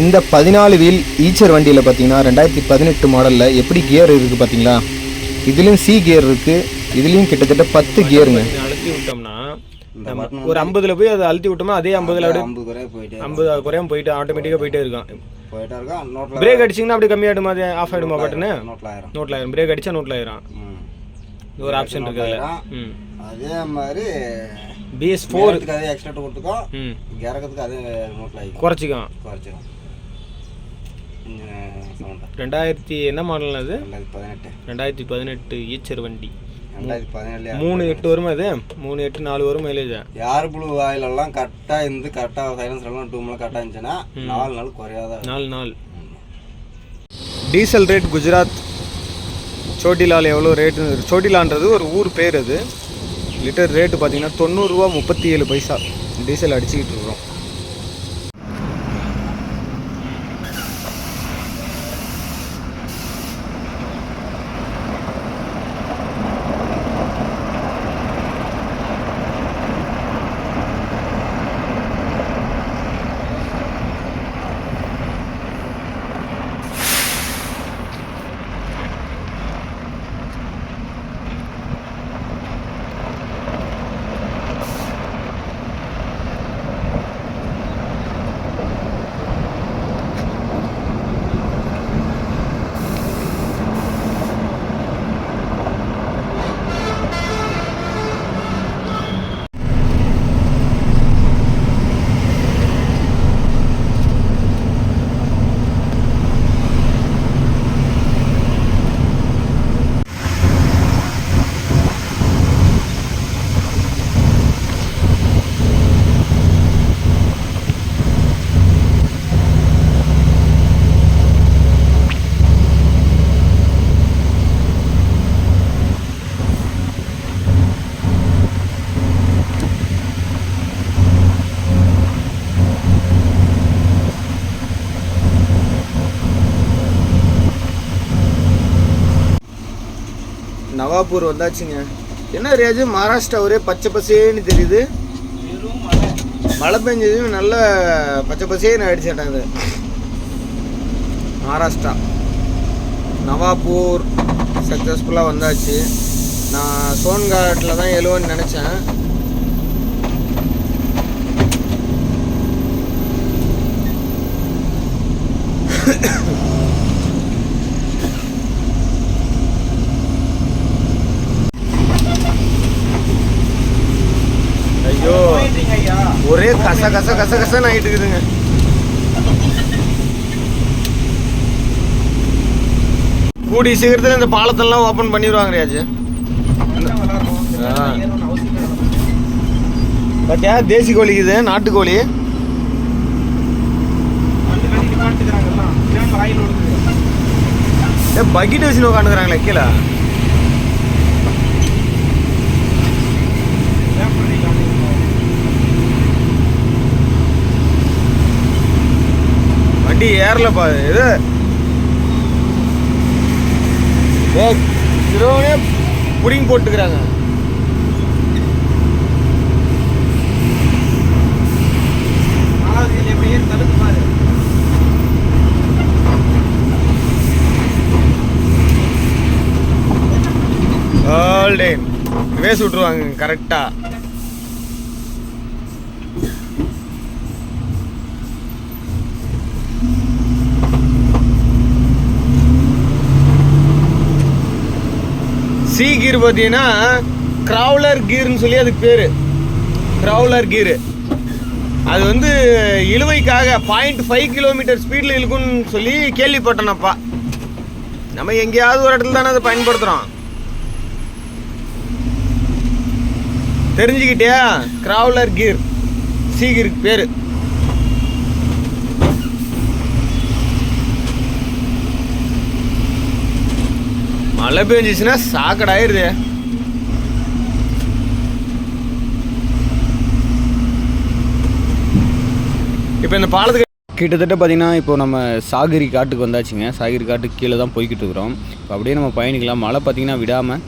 இந்த பதினாலு வீல் ஈச்சர் வண்டியில் பார்த்தீங்கன்னா ரெண்டாயிரத்தி பதினெட்டு மாடலில் எப்படி கியர் இருக்குது பார்த்தீங்களா இதுலேயும் சி கியர் இருக்குது இதுலேயும் கிட்டத்தட்ட பத்து கியருங்க அழுத்தி விட்டோம்னா ஒரு ஐம்பதுல போய் அதை அழுத்தி விட்டோம்னா அதே ஐம்பதுல அப்படியே ஐம்பது குறைய போயிட்டே ஐம்பது குறையாம போயிட்டு ஆட்டோமேட்டிக்காக போயிட்டே இருக்கும் போயிட்டே இருக்கோம் நோட்டில் பிரேக் அடிச்சிங்கன்னா அப்படி கம்மியாயிடுமா? அது ஆஃப் ஆகிடுமா பட்டுன்னு? நோட்டில் ஆயிரும். பிரேக் அடிச்சா நோட்டில் ஆயிரும். ம். இது ஒரு ஆப்ஷன் இருக்கு அதில். ம். அதே மாதிரி பிஎஸ் ஃபோர் அதே எக்ஸ்ட்ரா கொடுத்துக்கோ ம். இறக்கத்துக்கு அதே நோட்டில் குறைச்சிக்கும். சவுண்டா ரெண்டாயிரத்தி என்ன மாடல் அது? பதினெட்டு. ரெண்டாயிரத்தி பதினெட்டு ஈச்சர் வண்டி. ரெண்டாயிரத்தி பதினேழு மூணு எட்டு வருமா இது? மூணு எட்டு நாலு வரும் மைலேஜ் ஏர் ப்ளூ ஆயிலெல்லாம் கரெக்டாக இருந்து கரெக்டாக சைலன்ஸ்லாம் டூம்லாம் கரெக்டாக இருந்துச்சுன்னா நாலு நாள் குறையாத நாலு நாள். டீசல் ரேட் குஜராத் சோட்டிலால் எவ்வளோ ரேட்டு சோட்டிலான்றது ஒரு ஊர் பேர் அது. லிட்டர் ரேட்டு பார்த்தீங்கன்னா தொண்ணூறுரூவா முப்பத்தி ஏழு பைசா டீசல் அடிச்சுக்கிட்டு இருக்கிறோம். நவாப்பூர் வந்தாச்சுங்க. என்ன ரியாஜு மகாராஷ்டிரா ஒரே பச்சை பசேன்னு தெரியுது. மழை பெஞ்சதும் நல்ல பச்சை பசேன்னு அது மகாராஷ்டிரா. நவாப்பூர் சக்ஸஸ்ஃபுல்லாக வந்தாச்சு. நான் சோன்காட்டில் தான் எழுவன்னு நினச்சேன் ஐயோ ஒரே கச கச கச கசன்னு ஆகிட்டு இருக்குதுங்க கூடி சீக்கிரத்தில் இந்த பாலத்தெல்லாம் ஓப்பன் பண்ணிடுவாங்க ராஜு பட்டியா தேசி கோழி இது நாட்டுக்கோழி பக்கெட் வச்சு உட்காந்துக்கிறாங்களே கீழே. வண்டி ஏறலப்பா இது. திருவனே புடிங் போட்டுக்கிறாங்க. வேஸ் விட்ருவாங்க கரெக்டாக சி கீர் பார்த்தீங்கன்னா க்ரௌலர் கீர்னு சொல்லி அதுக்கு பேர். க்ரௌலர் கீரு. அது வந்து இழுவைக்காக பாயிண்ட் ஃபைவ் கிலோமீட்டர் ஸ்பீடில் இழுக்குன்னு சொல்லி கேள்விப்பட்டேனப்பா. நம்ம எங்கேயாவது ஒரு இடத்துல தானே அதை பயன்படுத்துகிறோம் தெரிஞ்சுக்கிட்டியா? க்ரௌலர் கீர். சீகிருக்கு பேர். மழை பெஞ்சிச்சுன்னா சாக்கடாயிருது இப்போ இந்த பாலத்துக்கு கிட்டத்தட்ட பார்த்தீங்கன்னா இப்போ நம்ம சாகிரி காட்டுக்கு வந்தாச்சுங்க. சாகிரி காட்டுக்கு கீழே தான் போய்கிட்டு இருக்கிறோம். இப்போ அப்படியே நம்ம பயணிக்கலாம். மழை பார்த்தீங்கன்னா விடாமல்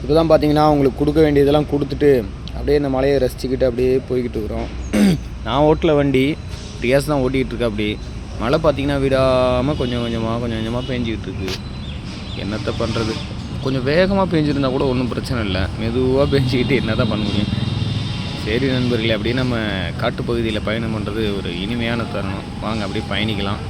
இப்போ தான் பார்த்தீங்கன்னா அவங்களுக்கு கொடுக்க வேண்டியதெல்லாம் கொடுத்துட்டு அப்படியே இந்த மலையை ரசிச்சுக்கிட்டு அப்படியே போய்கிட்டு இருக்கிறோம். நான் ஓட்டல வண்டி ரியாஸ் தான் ஓட்டிகிட்டு அப்படி. மழை பார்த்தீங்கன்னா விடாமல் கொஞ்சம் கொஞ்சமாக கொஞ்சம் கொஞ்சமாக பேஞ்சிக்கிட்டு இருக்குது என்னத்தை பண்ணுறது கொஞ்சம் வேகமாக பேஞ்சிருந்தா கூட ஒன்றும் பிரச்சனை இல்லை. மெதுவாக பேஞ்சிக்கிட்டு என்ன தான் பண்ண முடியும்? சரி நண்பர்களே அப்படியே நம்ம காட்டுப்பகுதியில் பயணம் பண்ணுறது ஒரு இனிமையான தருணம். வாங்க அப்படியே பயணிக்கலாம்.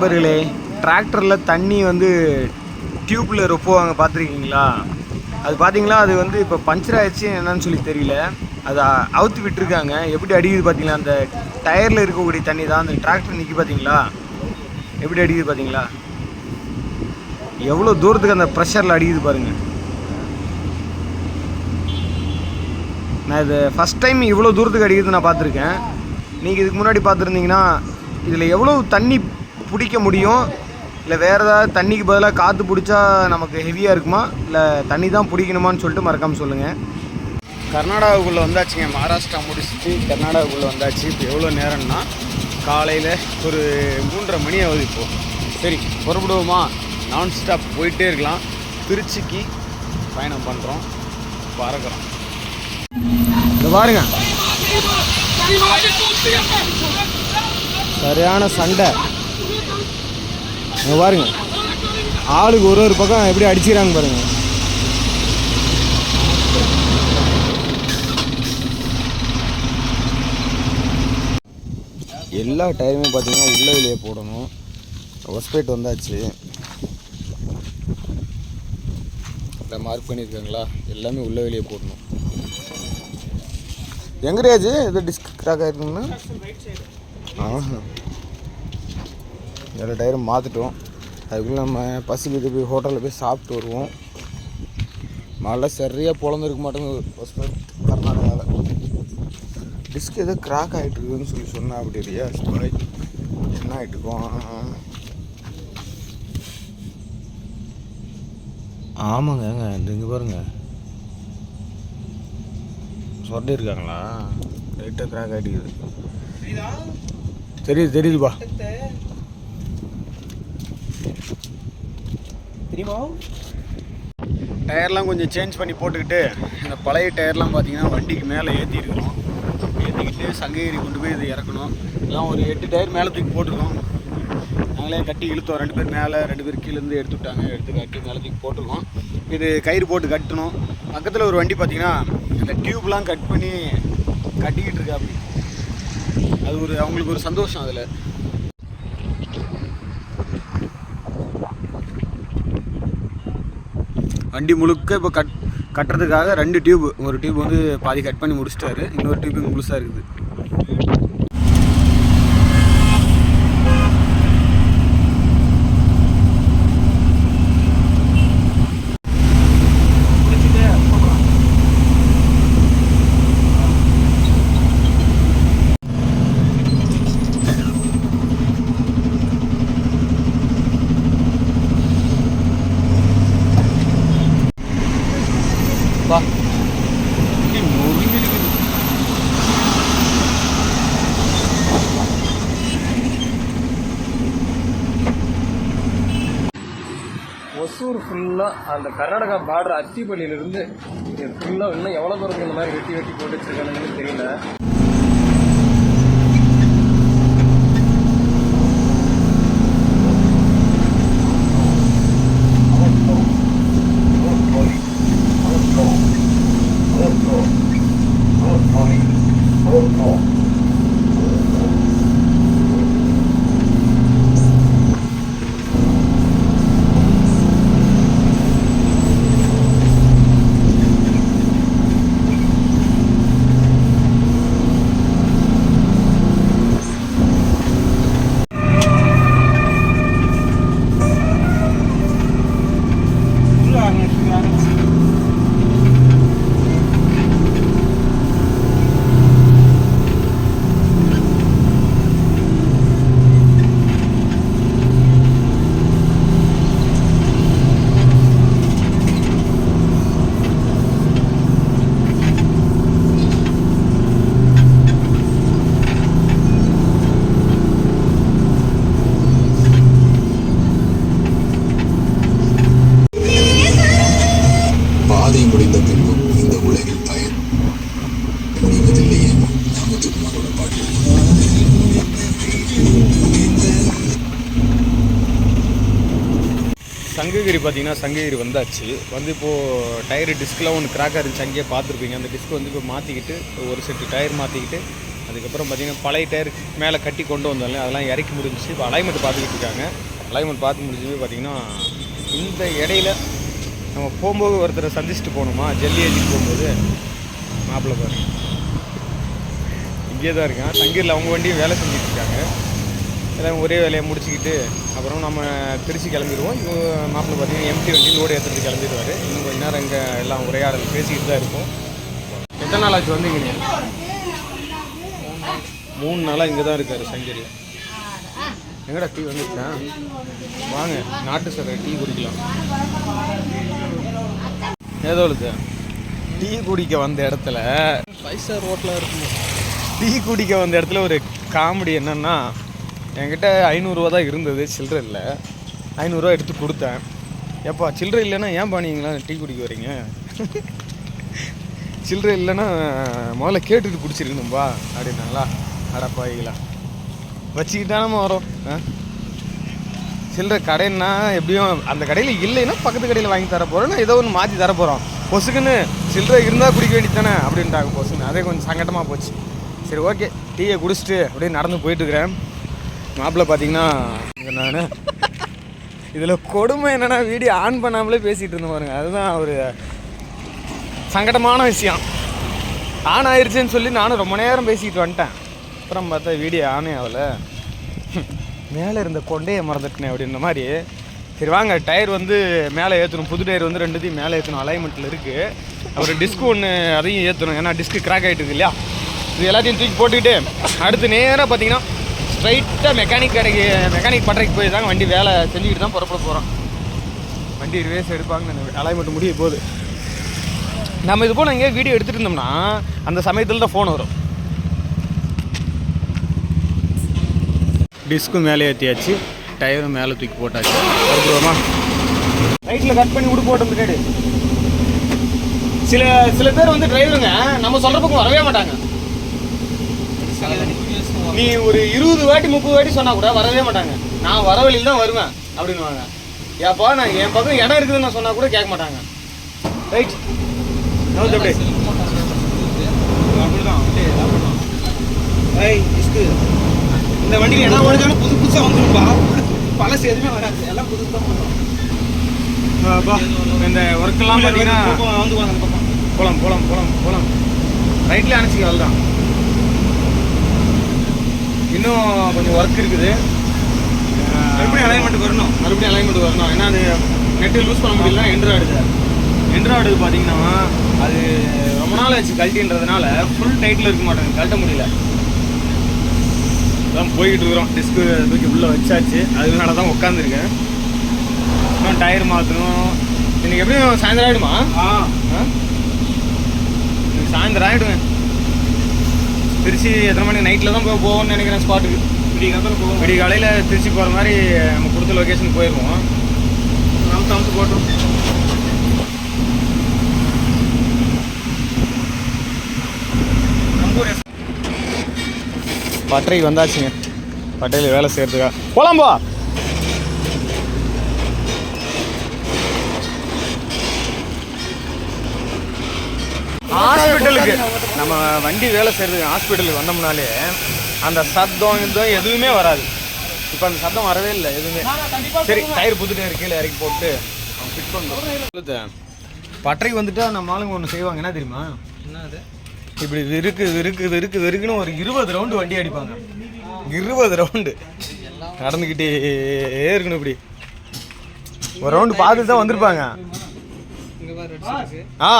நண்பர்களே டிராக்டரில் தண்ணி வந்து டியூப்பில் ரொப்புவாங்க பார்த்துருக்கீங்களா? அது பார்த்தீங்களா? அது வந்து இப்போ பஞ்சர் ஆயிடுச்சு என்னன்னு சொல்லி தெரியல. அதை அவுத்து விட்டுருக்காங்க. எப்படி அடிக்குது பார்த்தீங்களா? அந்த டயரில் இருக்கக்கூடிய தண்ணி தான் அந்த டிராக்டர் நிற்கி பார்த்தீங்களா? எப்படி அடிக்குது பார்த்தீங்களா? எவ்வளோ தூரத்துக்கு அந்த ப்ரெஷரில் அடிக்குது பாருங்கள் நான் இது ஃபஸ்ட் டைம் இவ்வளோ தூரத்துக்கு அடிக்கிறது நான் பார்த்துருக்கேன். நீங்கள் இதுக்கு முன்னாடி பார்த்துருந்தீங்கன்னா இதில் எவ்வளோ தண்ணி பிடிக்க முடியும்? இல்லை வேறு ஏதாவது தண்ணிக்கு பதிலாக காற்று பிடிச்சா நமக்கு ஹெவியாக இருக்குமா? இல்லை தண்ணி தான் பிடிக்கணுமான்னு சொல்லிட்டு மறக்காமல் சொல்லுங்கள் கர்நாடகாவுக்குள்ளே வந்தாச்சுங்க. மகாராஷ்டிரா முடிச்சுட்டு கர்நாடகாவுக்குள்ளே வந்தாச்சு. இப்போ எவ்வளோ நேரம்னா காலையில் ஒரு மூன்றரை மணி ஆகுது இப்போது சரி புறப்படுவோமா? நான் ஸ்டாப் போயிட்டே இருக்கலாம். திருச்சிக்கு பயணம் பண்ணுறோம் பறக்கிறோம் இங்க பாருங்க. சரியான சண்டை. இங்கே பாருங்க. ஆளுக்கு ஒரு ஒரு பக்கம் எப்படி அடிச்சுக்கிறாங்க பாருங்கள் எல்லா டயருமே பார்த்தீங்கன்னா உள்ள வெளியே போடணும். ஒஸ்பேட் வந்தாச்சு. இல்லை மார்க் பண்ணியிருக்காங்களா எல்லாமே உள்ள வெளியே போடணும். எங்க எதோ இது டிஸ்க் கிராக் ஆயிருக்குன்னா ஆஹா. எல்லா டயரும் மாற்றிட்டோம் அதுக்குள்ளே நம்ம பசிக்கு போய் ஹோட்டலில் போய் சாப்பிட்டு வருவோம். மழை சரியாக பொழந்துருக்க மாட்டேங்குது. ஹாஸ்பிட்டல் கர்நாடகாவில் டிஸ்க் ஏதோ கிராக் ஆகிட்டு இருக்குதுன்னு சொல்லி சொன்னால் அப்படி இல்லையா? ஸ்பாய் என்ன ஆகிட்டு இருக்கோம் ஆமாங்க இங்கே பாருங்க. சொல்லி இருக்காங்களா லைட்டாக கிராக் ஆகிட்டுக்குது தெரியுது தெரியுதுப்பா. டயர்லாம் கொஞ்சம் சேஞ்ச் பண்ணி போட்டுக்கிட்டு இந்த பழைய டயர்லாம் பார்த்தீங்கன்னா வண்டிக்கு மேலே ஏற்றிருக்கணும் ஏற்றிக்கிட்டு சங்ககிரி கொண்டு போய் இது இறக்கணும். எல்லாம் ஒரு எட்டு டயர் மேலே தூக்கி போட்டிருக்கோம். நாங்களே கட்டி இழுத்தோம். ரெண்டு பேர் மேலே ரெண்டு பேர் கீழேருந்து எடுத்து விட்டாங்க எடுத்து கட்டி மேலே தூக்கி போட்டிருக்கோம். இது கயிறு போட்டு கட்டணும். பக்கத்தில் ஒரு வண்டி பார்த்தீங்கன்னா இந்த டியூப்லாம் கட் பண்ணி கட்டிக்கிட்டு இருக்கா அப்படி. அது ஒரு அவங்களுக்கு ஒரு சந்தோஷம் அதில். வண்டி முழுக்க இப்போ கட் கட்டுறதுக்காக ரெண்டு டியூப் ஒரு டியூப் வந்து பாதி கட் பண்ணி முடிச்சிட்டாரு. இன்னொரு டியூப் முழுசாக இருக்குது. அந்த கர்நாடகா பார்டர் அத்திப்பள்ளியிலிருந்து ஃபுல்லாக இன்னும் எவ்வளோ தூரத்துக்கு இந்த மாதிரி வெட்டி வெட்டி போட்டு வச்சிருக்கானுங்கன்னு தெரியல. சங்ககிரி பார்த்தீங்கன்னா சங்ககிரி வந்தாச்சு. வந்து இப்போது டயரு டிஸ்கில் ஒன்று கிராக்காக இருந்துச்சு. அங்கேயே பார்த்துருப்பீங்க. அந்த டிஸ்க் வந்து இப்போ மாற்றிக்கிட்டு ஒரு செட்டு டயர் மாற்றிக்கிட்டு அதுக்கப்புறம் பார்த்தீங்கன்னா பழைய டயர் மேலே கட்டி கொண்டு வந்தாலும் அதெல்லாம் இறக்கி முடிஞ்சிச்சு. இப்போ அலைன்மெண்ட் பார்த்துக்கிட்டு இருக்காங்க. அலைன்மெண்ட் பார்த்து முடிஞ்சு பார்த்தீங்கன்னா இந்த இடையில நம்ம போகும்போது ஒருத்தரை சந்திச்சுட்டு போகணுமா? ஜெல்லி ஏஜிக்கு போகும்போது? மாப்பிள்ளை பாருங்க இங்கே தான் இருக்கான். சங்கீரில் அவங்க வண்டியும் வேலை செஞ்சுட்டு இருக்காங்க. எல்லாம் ஒரே வேலையை முடிச்சுக்கிட்டு அப்புறம் நம்ம திருச்சி கிளம்பிடுவோம். இவங்க மாப்பிள்ளை பார்த்தீங்கன்னா எம்டி வண்டி லோடு ஏற்றுறது கிளம்பிடுவார். இன்னும் கொஞ்ச நேரம் இங்கே எல்லாம் உரையாடல் பேசிக்கிட்டு தான் இருக்கும் எத்தனை நாள் ஆச்சு வந்தீங்க? மூணு நாளாக இங்கே தான் இருக்காரு சங்கரி எங்கடா டீ வந்துருச்சேன் வாங்க நாட்டு சக்கரை டீ குடிக்கலாம். ஏதோ இது டீ குடிக்க வந்த இடத்துல ஃபைவ் ஸ்டார் ஹோட்டலாக இருக்கும் டீ குடிக்க வந்த இடத்துல ஒரு காமெடி என்னன்னா என்கிட்ட ஐநூறுரூவா தான் இருந்தது சில்லறை இல்லை. ஐநூறுரூவா எடுத்து கொடுத்தேன். எப்பா சில்லறை இல்லைன்னா ஏன் பண்ணீங்களா டீ குடிக்க வரீங்க சில்லறை இல்லைன்னா முதல்ல கேட்டுட்டு குடிச்சிருக்கணும்பா அப்படின்னாங்களா? அடப்பாயிங்களா வச்சுக்கிட்டானமா வரோம் ஆ? சில்லற கடைன்னா எப்படியும் அந்த கடையில் இல்லைன்னா பக்கத்து கடையில் வாங்கி தர போகிறோம் நான் ஏதோ ஒன்று மாற்றி தர போகிறோம் பொசுக்குன்னு சில்லற இருந்தால் குடிக்க வேண்டியது தானே அப்படின்ட்டாங்க பொசுன்னு அதே கொஞ்சம் சங்கடமாக போச்சு. சரி ஓகே டீயை குடிச்சிட்டு அப்படியே நடந்து போயிட்டுருக்கிறேன் மாப்பிள்ள பார்த்தீங்கன்னா நான். இதில் கொடுமை என்னென்னா வீடியோ ஆன் பண்ணாமலே பேசிகிட்டு இருந்த பாருங்க. அதுதான் ஒரு சங்கடமான விஷயம். ஆன் ஆயிடுச்சுன்னு சொல்லி நானும் ரொம்ப நேரம் பேசிக்கிட்டு வந்துட்டேன். அப்புறம் பார்த்தா வீடியோ ஆனே ஆகலை. மேலே இருந்த கொண்டையை மறந்துட்டேன் அப்படின்ற மாதிரி. சரி வாங்க டயர் வந்து மேலே ஏற்றணும் புது டயர் வந்து ரெண்டுத்தையும் மேலே ஏற்றணும் அலைன்மெண்ட்டில் இருக்குது அப்புறம் டிஸ்க் ஒன்று அதையும் ஏற்றணும் ஏன்னா டிஸ்க்கு கிராக் ஆகிட்டு இருக்கு இல்லையா? இது எல்லாத்தையும் தூக்கி போட்டுக்கிட்டு அடுத்து நேராக பார்த்தீங்கன்னா ஸ்ட்ரைட்டாக மெக்கானிக் கடைக்கு மெக்கானிக் பட்டறைக்கு போய் தாங்க வண்டி வேலை செஞ்சுக்கிட்டு தான் புறப்பட போகிறோம் வண்டி ரிவேஸ் எடுப்பாங்க அலைன்மெண்ட் முடிய போகுது. நம்ம இது போல் எங்கேயா வீடியோ எடுத்துகிட்டு இருந்தோம்னா அந்த சமயத்தில் தான் ஃபோன் வரும். டிஸ்க்கும் மேலே ஏற்றியாச்சு டயரும் மேலே தூக்கி போட்டாச்சு. வருமா ரைட்டில் கட் பண்ணி விடு போட்ட முன்னாடி சில சில பேர் வந்து டிரைவருங்க நம்ம சொல்கிற பக்கம் வரவே மாட்டாங்க. நீ ஒரு இருபது வாட்டி முப்பது வாட்டி சொன்னா கூட வரவே மாட்டாங்க. நான் வர வழியில் தான் வருவேன் அப்படின்னுவாங்க. ஏப்பா நான் என் பக்கம் இடம் இருக்குதுன்னு நான் சொன்னா கூட கேட்க மாட்டாங்க. ரைட் ஏய் இஸ்கு இந்த வண்டியில் என்ன ஓடிச்சாலும் புது புதுசாக வந்துருப்பா பழசு எதுவுமே வராது. எல்லாம் புதுசு தான் இந்த ஒர்க்கெல்லாம் பார்த்தீங்கன்னா வந்து வாங்க அந்த பக்கம். போலாம் போலாம் போலாம் போலாம். ரைட்ல அனுப்பிச்சிக்க தான் இன்னும் கொஞ்சம் ஒர்க் இருக்குது. மறுபடியும் அலைன்மெண்ட் வரணும். மறுபடியும் அலைன்மெண்ட் வரணும். ஏன்னா அது நெட்டு லூஸ் பண்ண முடியல என்ட்ராய்டு என்ட்ராய்டு பார்த்தீங்கன்னா அது ரொம்ப நாள் ஆச்சு கழட்டின்றதுனால ஃபுல் டைட்டில் இருக்க மாட்டாங்க கழட்ட முடியல. அதான் போய்கிட்டு இருக்கிறோம். டிஸ்க்கு தூக்கி உள்ளே வச்சாச்சு. அதனால தான் உட்காந்துருக்கேன் இன்னும் டயர் மாற்றணும் இன்னைக்கு எப்படியும் சாயந்தரம் ஆகிடுமா ஆ. ஆ? சாயந்தரம் ஆகிடுங்க திருச்சி எத்தனை மணி நைட்டில் தான் போக போவோம்னு நினைக்கிறேன் ஸ்பாட்டுக்கு விடிய காலத்துல போவோம். விடிய காலையில் திருச்சி போகிற மாதிரி நம்ம கொடுத்த லொக்கேஷனுக்கு போயிடுவோம் நமக்கு நமக்கு போட்டோம் நம்ம பட்டறைக்கு வந்தாச்சுங்க. பட்டையில் வேலை செய்கிறதுக்கா போலாம்பா ஹாஸ்பிட்டலுக்கு. நம்ம வண்டி வேலை செய்கிறதுக்கு ஹாஸ்பிட்டலுக்கு வந்தோம்னாலே அந்த சத்தம் இதும் எதுவுமே வராது. இப்போ அந்த சத்தம் வரவே இல்லை எதுவுமே. சரி டயர் புது டயர் கீழே இறக்கி போட்டு அவன் ஃபிட் பண்ணுறோம் பட்டறைக்கு வந்துட்டா நம்ம ஆளுங்க ஒன்று செய்வாங்க. என்ன தெரியுமா? என்ன அது இப்படி விருக்கு விருக்கு விருக்கு விருக்குன்னு ஒரு இருபது ரவுண்டு வண்டி அடிப்பாங்க. இருபது ரவுண்டு நடந்துக்கிட்டே இருக்கணும் இப்படி. ஒரு ரவுண்டு பார்த்துட்டு தான் வந்திருப்பாங்க. ஆ.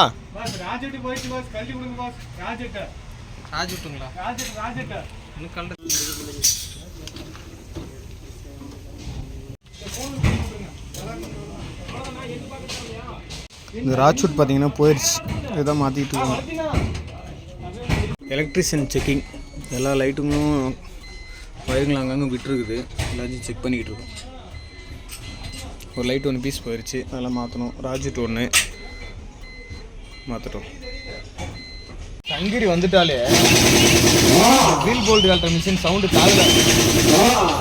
இந்த ராஜ்வுட் பார்த்தீங்கன்னா போயிடுச்சு இதான் மாற்றிட்டு இருக்கோம். எலக்ட்ரிஷியன் செக்கிங் எல்லா லைட்டுங்களும் வயருங்களும் அங்கங்கே விட்டுருக்குது. எல்லாத்தையும் செக் பண்ணிக்கிட்டு இருக்கோம். ஒரு லைட் ஒன்று பீஸ் போயிடுச்சு அதெல்லாம் மாற்றணும் ராஜ்வுட் ஒன்று மாற்றட்டும் சங்கிரி வந்துட்டாலே வீல் போல்ட் கழட்டுற மிஷின் சவுண்டு காதில்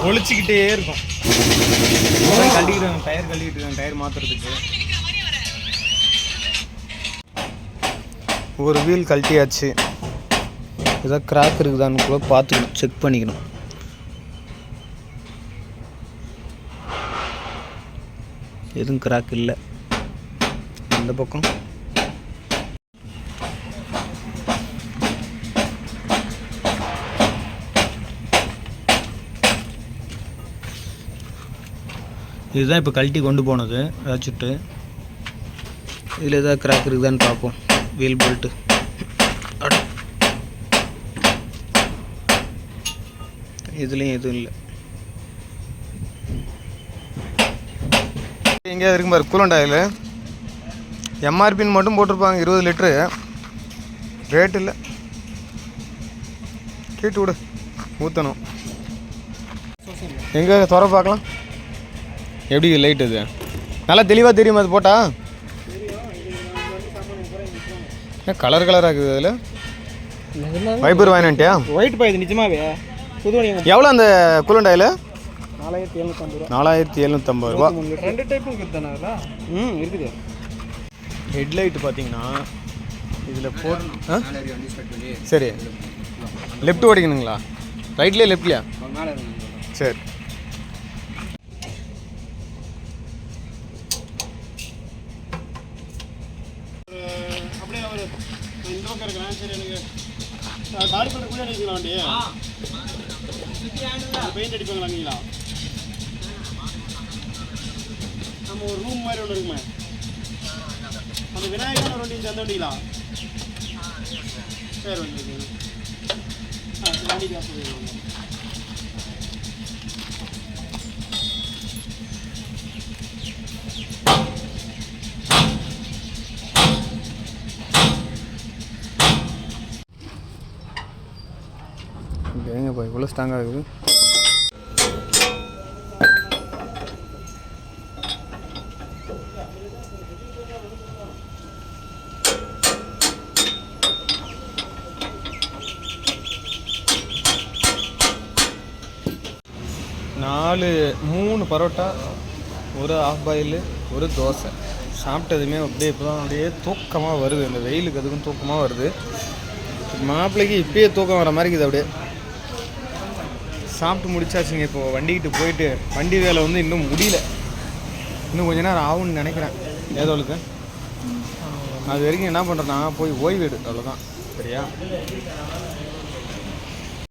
ஒழிச்சிக்கிட்டே இருக்கும். கழட்டிக்கிட்டு டயர் கழட்டிக்கிட்டு இருக்காங்க டயர் மாற்றுறதுக்கு ஒரு வீல் கழட்டியாச்சு. ஏதாவது கிராக் இருக்குதான்னு கூட பார்த்துக்கணும் செக் பண்ணிக்கணும். எதுவும் கிராக் இல்லை. இந்த பக்கம். இதுதான் இப்போ கழட்டி கொண்டு போனது வச்சுட்டு. இதில் ஏதாவது கிராக் இருக்குதான்னு பார்ப்போம். வீல் போல்ட்டு இதுலேயும் எதுவும் இல்லை. எங்கேயாவது இருக்கும் பாரு கூலண்ட் ஆயில் எம்ஆர்பின்னு மட்டும் போட்டிருப்பாங்க இருபது லிட்ரு ரேட் இல்லை. கேட்டு விடு. ஊற்றணும் எங்கே துற பார்க்கலாம். எப்படி லைட் இது? நல்லா தெளிவாக தெரியுமா அது போட்டா? கலர் கலராக இருக்குது அதில்? வைபர் வாங்கினியா ஒயிட் பாய் இது நிஜமாவே? எவ்வளோ அந்த கூலண்ட் ஆயில் நாலாயிரத்தி எழுநூத்தம்பது ரூபா. நாலாயிரத்தி எழுநூற்றம்பது ரூபா. ரெண்டு டைப்பும் இருக்குது தானே அதில்? ம் இருக்குது. ஹெட்லைட் பார்த்தீங்கன்னா இதில் போட் ஆ? சரி. லெஃப்ட் ஓடிக்கணுங்களா? ரைட்லேயே லெஃப்ட்லையா சரி. பெயிண்ட் அடிப்பாங்களா நீங்களா நம்ம ஒரு ரூம் மாதிரி ஒன்று இருக்குமே. அந்த விநாயகர் ஒரு வண்டி சேர்ந்த வண்டிங்களா? சரி வண்டி ஆ வண்டி காசு வேணும். எங்கப்பா இவ்வளோ ஸ்ட்ராங்காக இருக்குது. நாலு மூணு பரோட்டா ஒரு ஆஃப் பாயில் ஒரு தோசை. சாப்பிட்டதுமே அப்படியே இப்போ தான் அப்படியே தூக்கமாக வருது. இந்த வெயிலுக்கு அதுக்கும் தூக்கமாக வருது. மாப்பிள்ளைக்கு இப்பயே தூக்கம் வர மாதிரி இருக்குது அப்படியே. சாப்பிட்டு முடிச்சாச்சுங்க இப்போது வண்டிக்கிட்டு போயிட்டு வண்டி வேலை வந்து இன்னும் முடியல. இன்னும் கொஞ்ச நேரம் ஆகும்னு நினைக்கிறேன். ஏதோளுக்கு அது வரைக்கும் என்ன பண்ணுறேன்னா போய் ஓய்வு எடு. அவ்வளோதான் சரியா?